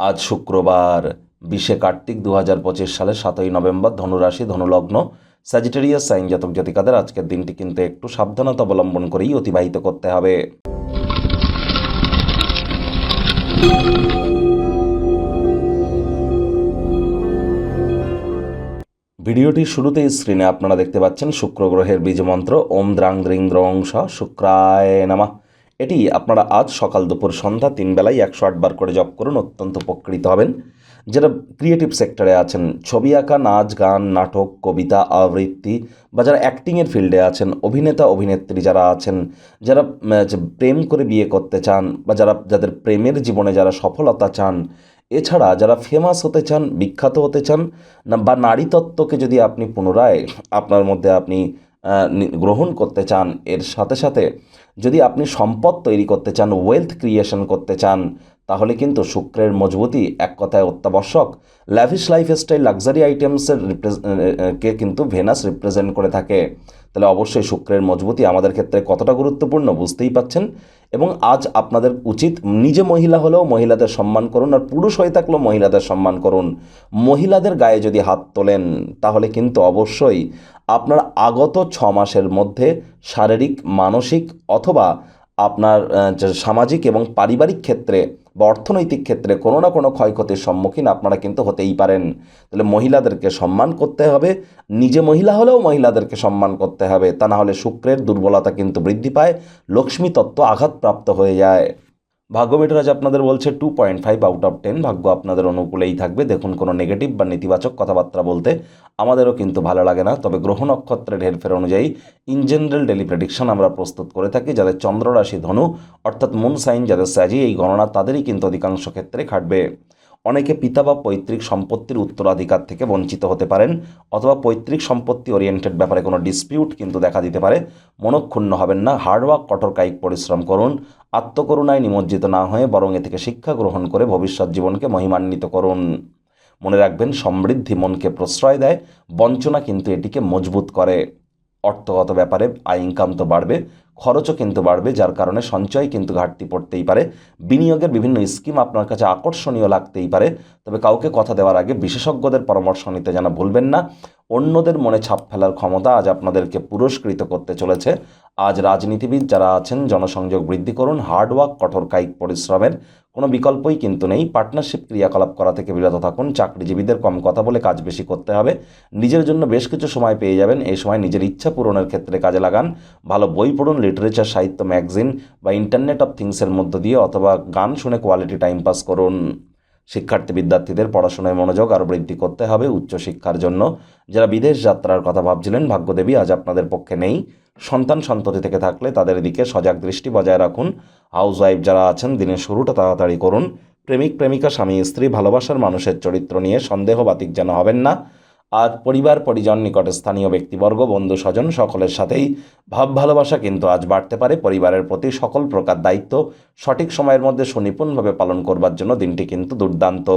আজ শুক্রবার, বিশে কার্তিক দু হাজার পঁচিশ সালের সাতই নভেম্বর, ধনুরাশি, ধনুলগ্ন স্যাজিটেরিয়াস সাইন জাতক জাতিকাদের আজকের দিনটি কিন্তু একটু সাবধানতা অবলম্বন করেই অতিবাহিত করতে হবে। ভিডিওটির শুরুতেই স্ক্রিনে আপনারা দেখতে পাচ্ছেন শুক্র গ্রহের বীজমন্ত্র ওম দ্রাং দ্রিং দ্রং শুক্রায় নামা। এটি আপনারা আজ সকাল দুপুর সন্ধ্যা তিন বেলায় একশো আটবার করে জপ করুন, অত্যন্ত উপকৃত হবেন। যারা ক্রিয়েটিভ সেক্টরে আছেন, ছবি আঁকা, নাচ, গান, নাটক, কবিতা, আবৃত্তি বা যারা অ্যাক্টিংয়ের ফিল্ডে আছেন, অভিনেতা, অভিনেত্রী যারা আছেন, যারা প্রেম করে বিয়ে করতে চান বা যারা, যাদের প্রেমের জীবনে যারা সফলতা চান, এছাড়া যারা ফেমাস হতে চান, বিখ্যাত হতে চান, না, বা নারী তত্ত্বকে যদি আপনি পুনরায় আপনার মধ্যে আপনি গ্রহণ করতে চান, এর সাথে সাথে যদি আপনি সম্পদ তৈরি করতে চান ওয়েলথ ক্রিয়েশন করতে চান, তাহলে কিন্তু শুক্রের মজবুতি এক কথায় অত্যাবশ্যক। ল্যাভিশ লাইফস্টাইল লাক্সারি আইটেমসের কে কিন্তু ভেনাস রিপ্রেজেন্ট করে থাকে। তাহলে অবশ্যই শুক্রের মজবুতি আমাদের ক্ষেত্রে কতটা গুরুত্বপূর্ণ বুঝতেই পাচ্ছেন? এবং আজ আপনাদের উচিত নিজে মহিলা হলেও মহিলাদের সম্মান করুন আর পুরুষ হয়ে থাকলেও মহিলাদের সম্মান করুন। মহিলাদের গায়ে যদি হাত তোলেন, তাহলে কিন্তু অবশ্যই আপনার আগত ছ মাসের মধ্যে শারীরিক, মানসিক অথবা আপনার সামাজিক এবং পারিবারিক ক্ষেত্রে বা অর্থনৈতিক ক্ষেত্রে কোনো না কোনো ক্ষয়ক্ষতির সম্মুখীন আপনারা কিন্তু হতেই পারেন। তাহলে মহিলাদেরকে সম্মান করতে হবে। নিজে মহিলা হলেও মহিলাদেরকে সম্মান করতে হবে। তা না হলে শুক্রের দুর্বলতা কিন্তু বৃদ্ধি পায়, লক্ষ্মী তত্ত্ব আঘাতপ্রাপ্ত হয়ে যায়। ভাগ্যমিটার আজ আপনাদের বলছে two point five out of ten ভাগ্য আপনাদের অনুকূলেই থাকবে। দেখুন, কোনো নেগেটিভ বা নেতিবাচক কথাবার্তা বলতে আমাদেরও কিন্তু ভালো লাগে না। তবে গ্রহ নক্ষত্রের হেরফের অনুযায়ী ইন জেনারেল ডেলি প্রেডিকশন আমরা প্রস্তুত করে থাকি। যাদের চন্দ্ররাশি ধনু, অর্থাৎ মুন সাইন যাদের স্যাজি এই গণনা তাদেরই কিন্তু অধিকাংশ ক্ষেত্রে খাটবে। অনেকে পিতা বা পৈতৃক সম্পত্তির উত্তরাধিকার থেকে বঞ্চিত হতে পারেন অথবা পৈতৃক সম্পত্তি ওরিয়েন্টেড ব্যাপারে কোনো ডিসপিউট কিন্তু দেখা দিতে পারে। মনক্ষুণ্ণ হবেন না হার্ডওয়ার্ক কঠোর কায়িক পরিশ্রম করুন, আত্মকরুণায় নিমজ্জিত না হয়ে বরং এ থেকে শিক্ষা গ্রহণ করে ভবিষ্যৎ জীবনকে মহিমান্বিত করুন। মনে রাখবেন, সমৃদ্ধি মনকে প্রশ্রয় দেয়, বঞ্চনা কিন্তু এটিকে মজবুত করে। অর্থগত ব্যাপারে আয় ইনকাম তো বাড়বে, খরচও কিন্তু বাড়বে, যার কারণে সঞ্চয় কিন্তু ঘাটতি পড়তেই পারে। বিনিয়োগের বিভিন্ন স্কিম আপনার কাছে আকর্ষণীয় লাগতেই পারে। তবে কাউকে কথা দেওয়ার আগে বিশেষজ্ঞদের পরামর্শ নিতে যেন ভুলবেন না। অন্যদের মনে ছাপ ফেলার ক্ষমতা আজ আপনাদেরকে পুরস্কৃত করতে চলেছে। আজ রাজনীতিবিদ যারা আছেন, জনসংযোগ বৃদ্ধি করুন হার্ডওয়ার্ক কঠোর কায়িক পরিশ্রমের কোনো বিকল্পই কিন্তু নেই। পার্টনারশিপ ক্রিয়াকলাপ করা থেকে বিরত থাকুন। চাকরিজীবীদের কম কথা বলে কাজ বেশি করতে হবে। নিজের জন্য বেশ কিছু সময় পেয়ে যাবেন। এই সময় নিজের ইচ্ছা পূরণের ক্ষেত্রে কাজে লাগান। ভালো বই পড়ুন লিটারেচার সাহিত্য ম্যাগজিন বা ইন্টারনেট অফ থিংসের মধ্য দিয়ে অথবা গান শুনে কোয়ালিটি টাইম পাস করুন। শিক্ষার্থী বিদ্যার্থীদের পড়াশোনায় মনোযোগ আরও বৃদ্ধি করতে হবে উচ্চশিক্ষার জন্য। যারা বিদেশ যাত্রার কথা ভাবছিলেন, ভাগ্যদেবী, আজ আপনাদের পক্ষে নেই। সন্তান সন্ততি থেকে থাকলে তাদের দিকে সজাগ দৃষ্টি বজায় রাখুন। হাউস ওয়াইফ যারা আছেন, দিনের শুরুটা তাড়াতাড়ি করুন। প্রেমিক প্রেমিকা স্বামী স্ত্রী ভালোবাসার মানুষের চরিত্র নিয়ে সন্দেহবাতিক যেন হবেন না। আর পরিবার, পরিজন, নিকট স্থানীয় ব্যক্তিবর্গ, বন্ধু, স্বজন সকলের সাথেই ভাব ভালোবাসা কিন্তু আজ বাড়তে পারে। পরিবারের প্রতি সকল প্রকার দায়িত্ব সঠিক সময়ের মধ্যে সুনিপুণভাবে পালন করবার জন্য দিনটি কিন্তু দুর্দান্ত।